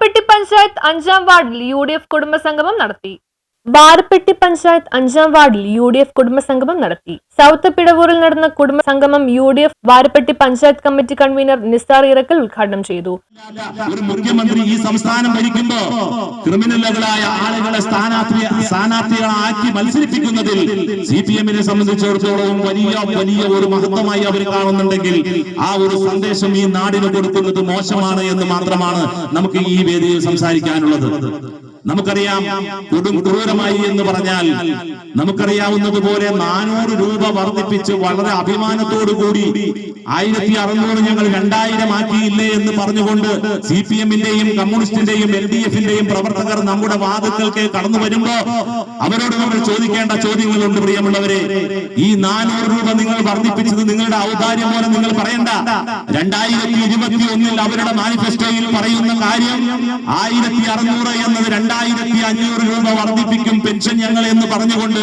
ബാരപ്പെട്ടി പഞ്ചായത്ത് അഞ്ചാം വാർഡിൽ U D F കുടുംബസംഗമം നടത്തി ബാരപ്പെട്ടി പഞ്ചായത്ത് അഞ്ചാം വാർഡിൽ യു ഡി എഫ് കുടുംബസംഗമം നടത്തി. സൗത്ത് പിടവൂരിൽ നടന്ന കുടുംബസംഗമം U D F Barappetti panchayat committee convener Nizar Irakkal ഉദ്ഘാടനം ചെയ്തു. ഒരു മുഖ്യമന്ത്രി ഈ സംസ്ഥാനം ഭരിക്കുമ്പോ ക്രിമിനലുകളായ ആളുകളെ സ്ഥാനാർത്ഥി സ്ഥാനാർത്ഥികളാക്കി മത്സരിപ്പിക്കുന്നതിൽ സി പി എമ്മിനെ സംബന്ധിച്ചിടത്തോളം വലിയ വലിയ ഒരു മഹത്വമായി അവർ കാണുന്നുണ്ടെങ്കിൽ ആ ഒരു സന്ദേശം ഈ നാടിന് കൊടുക്കുന്നത് മോശമാണ് എന്ന് മാത്രമാണ് നമുക്ക് ഈ വേദിയിൽ സംസാരിക്കാനുള്ളത്. നമുക്കറിയാം കൊടും ക്രൂരമായി എന്ന് പറഞ്ഞാൽ നമുക്കറിയാവുന്നതുപോലെ നാനൂറ് രൂപ വർദ്ധിപ്പിച്ച് വളരെ അഭിമാനത്തോടു കൂടി ആയിരത്തി അറുന്നൂറ് ഞങ്ങൾ രണ്ടായിരം ആക്കിയില്ലേ എന്ന് പറഞ്ഞുകൊണ്ട് സി പി എമ്മിന്റെയും കമ്മ്യൂണിസ്റ്റിന്റെയും എൽ ഡി എഫിന്റെയും പ്രവർത്തകർ നമ്മുടെ വാദങ്ങൾക്ക് കടന്നു വരുമ്പോ അവരോട് നമ്മൾ ചോദിക്കേണ്ട ചോദ്യങ്ങളുണ്ട് പ്രിയമുള്ളവരെ. ഈ നാനൂറ് രൂപ നിങ്ങൾ വർദ്ധിപ്പിച്ചത് നിങ്ങളുടെ ഔദാര്യം പോലെ നിങ്ങൾ പറയണ്ട. രണ്ടായിരത്തി ഇരുപത്തി ഒന്നിൽ അവരുടെ മാനിഫെസ്റ്റോയിൽ പറയുന്ന കാര്യം ആയിരത്തി അറുന്നൂറ് എന്നത് രണ്ടായിരത്തി അഞ്ഞൂറ് രൂപ വർദ്ധിപ്പിക്കും പെൻഷൻ ഞങ്ങൾ എന്ന് പറഞ്ഞുകൊണ്ട്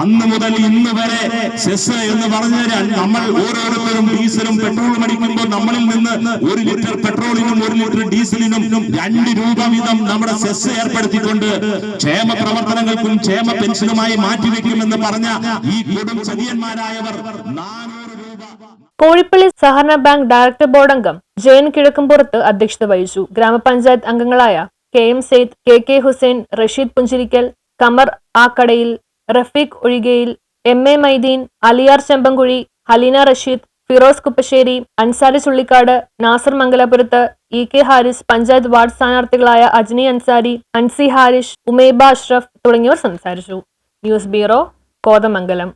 അന്ന് മുതൽ ഇന്ന് വരെ സെസ് എന്ന് പറഞ്ഞ നമ്മൾ ഓരോരുത്തരും ഡീസലും പെട്രോളും അടിക്കുമ്പോൾ നമ്മളിൽ നിന്ന് ഒരു ലിറ്റർ പെട്രോളിനും ഒരു ലിറ്റർ ഡീസലിനും രണ്ട് രൂപ വീതം നമ്മുടെ സെസ് ഏർപ്പെടുത്തിക്കൊണ്ട് ക്ഷേമ പ്രവർത്തനങ്ങൾക്കും ക്ഷേമ പെൻഷനുമായി മാറ്റിവെക്കുമെന്ന് പറഞ്ഞ ഈ കൊടും ചതിയന്മാരായവർ കോഴിപ്പള്ളി സഹകരണ ബാങ്ക് ഡയറക്ടർ ബോർഡ് അംഗം ജയൻ കിഴക്കുംപുറത്ത് അധ്യക്ഷത വഹിച്ചു. ഗ്രാമപഞ്ചായത്ത് അംഗങ്ങളായ K M Sayed K K Hussain Rasheed Punchirikkal Kamar Akkadayil Rafeeq Ozhikayil M A Maideen Aliyar Chembankuzhi Haleena Rasheed Firoz Kuppassery Ansari Chullikkad Nasar മംഗലാപുരത്ത് E K Haris panchayat ward സ്ഥാനാർത്ഥികളായ Ajni Ansari Ansi Harish Umeba Ashraf തുടങ്ങിയവർ സംസാരിച്ചു. News bureau Kothamangalam.